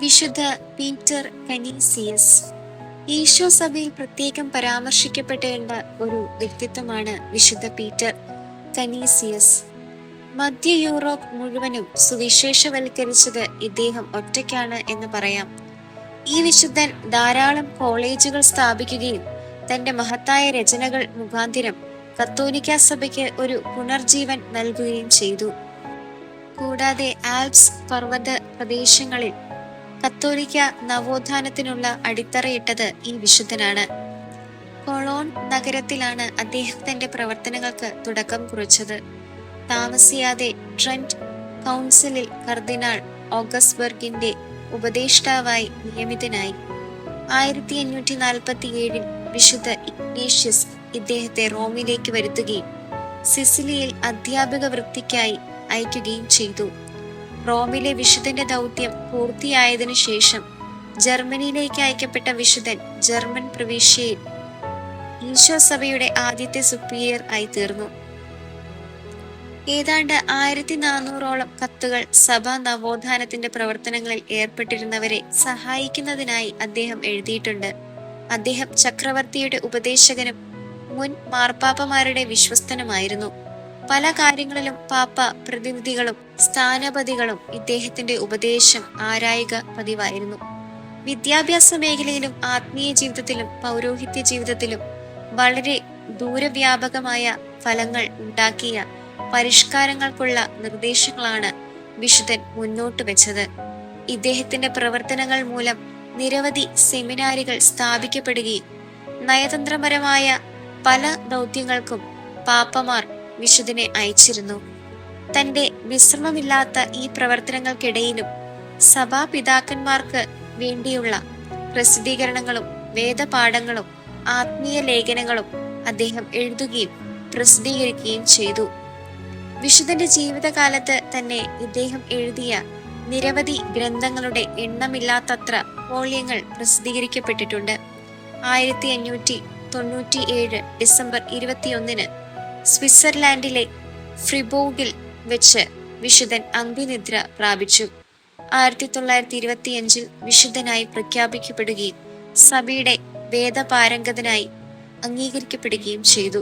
വിശുദ്ധ പീറ്റർ കനീസിയസ്. ഈശോ സഭയിൽ പ്രത്യേകം പരാമർശിക്കപ്പെടേണ്ട ഒരു വ്യക്തിത്വമാണ് വിശുദ്ധ പീറ്റർ കനീസിയസ്. മധ്യ യൂറോപ്പ് മുഴുവനും സുവിശേഷവൽക്കരിച്ചത് ഇദ്ദേഹം ഒറ്റയ്ക്കാണ് എന്ന് പറയാം. ഈ വിശുദ്ധൻ ധാരാളം കോളേജുകൾ സ്ഥാപിക്കുകയും തന്റെ മഹത്തായ രചനകൾ മുഖാന്തിരം കത്തോലിക്ക സഭയ്ക്ക് ഒരു പുനർജീവൻ നൽകുകയും ചെയ്തു. കൂടാതെ ആൽപ്സ് പർവത പ്രദേശങ്ങളിൽ കത്തോലിക്ക നവോത്ഥാനത്തിനുള്ള അടിത്തറയിട്ടത് ഈ വിശുദ്ധനാണ്. കൊളോൺ നഗരത്തിലാണ് അദ്ദേഹം തന്റെ പ്രവർത്തനങ്ങൾക്ക് തുടക്കം കുറിച്ചത്. താമസിയാതെ ട്രെന്റ് കൗൺസിലിൽ കർദിനാൾ ഓഗസ്ബർഗിന്റെ ഉപദേഷ്ടാവായി നിയമിതനായി. ആയിരത്തി അഞ്ഞൂറ്റി നാൽപ്പത്തി ഏഴിൽ വിശുദ്ധ ഇഗ്നേഷ്യസ് ഇദ്ദേഹത്തെ റോമിലേക്ക് വരുത്തുകയും സിസിലിയിൽ അധ്യാപക വൃത്തിക്കായി അയക്കുകയും ചെയ്തു. റോമിലെ വിശുദ്ധന്റെ ദൗത്യം പൂർത്തിയായതിനു ശേഷം ജർമ്മനിയിലേക്ക് അയക്കപ്പെട്ട വിശുദ്ധൻ ജർമ്മൻ പ്രവിശ്യയിൽ ഈശോ സഭയുടെ ആദ്യത്തെ സുപ്പീരിയർ ആയി തീർന്നു ഏതാണ്ട് ആയിരത്തി നാനൂറോളം കത്തുകൾ സഭാ നവോത്ഥാനത്തിന്റെ പ്രവർത്തനങ്ങളിൽ ഏർപ്പെട്ടിരുന്നവരെ സഹായിക്കുന്നതിനായി അദ്ദേഹം എഴുതിയിട്ടുണ്ട്. അദ്ദേഹം ചക്രവർത്തിയുടെ ഉപദേശകനും മുൻ മാർപ്പാപ്പമാരുടെ വിശ്വസ്തനുമായിരുന്നു. പല കാര്യങ്ങളിലും പാപ്പ പ്രതിനിധികളും സ്ഥാനപതികളും ഇദ്ദേഹത്തിന്റെ ഉപദേശം ആരായുക പതിവായിരുന്നു. വിദ്യാഭ്യാസ മേഖലയിലും ആത്മീയ ജീവിതത്തിലും പൗരോഹിത്യ ജീവിതത്തിലും വളരെ ദൂരവ്യാപകമായ ഫലങ്ങൾ ഉണ്ടാക്കിയ പരിഷ്കാരങ്ങൾക്കുള്ള നിർദ്ദേശങ്ങളാണ് വിശുദ്ധൻ മുന്നോട്ട് വെച്ചത്. ഇദ്ദേഹത്തിന്റെ പ്രവർത്തനങ്ങൾ മൂലം നിരവധി സെമിനാരികൾ സ്ഥാപിക്കപ്പെടുകയും നയതന്ത്രപരമായ പല ദൗത്യങ്ങൾക്കും പാപ്പമാർ വിശുദ്ധനെ അയച്ചിരുന്നു. തന്റെ വിശ്രമമില്ലാത്ത ഈ പ്രവർത്തനങ്ങൾക്കിടയിലും സഭാപിതാക്കന്മാർക്ക് വേണ്ടിയുള്ള പ്രസിദ്ധീകരണങ്ങളും വേദപാഠങ്ങളും ആത്മീയ ലേഖനങ്ങളും അദ്ദേഹം എഴുതുകയും പ്രസിദ്ധീകരിക്കുകയും ചെയ്തു. വിശുദ്ധന്റെ ജീവിതകാലത്ത് തന്നെ ഇദ്ദേഹം എഴുതിയ നിരവധി ഗ്രന്ഥങ്ങളുടെ എണ്ണമില്ലാത്തത്ര വോള്യങ്ങൾ പ്രസിദ്ധീകരിക്കപ്പെട്ടിട്ടുണ്ട്. ആയിരത്തി അഞ്ഞൂറ്റി തൊണ്ണൂറ്റി ഏഴ് ഡിസംബർ ഇരുപത്തിയൊന്നിന് സ്വിറ്റ്സർലാൻഡിലെ ഫ്രിബോഗിൽ വെച്ച് വിശുദ്ധൻ അന്ത്യനിദ്ര പ്രാപിച്ചു. ആയിരത്തി തൊള്ളായിരത്തി ഇരുപത്തിയഞ്ചിൽ വിശുദ്ധനായി പ്രഖ്യാപിക്കപ്പെടുകയും സഭയുടെ വേദപാരംഗതനായി അംഗീകരിക്കപ്പെടുകയും ചെയ്തു.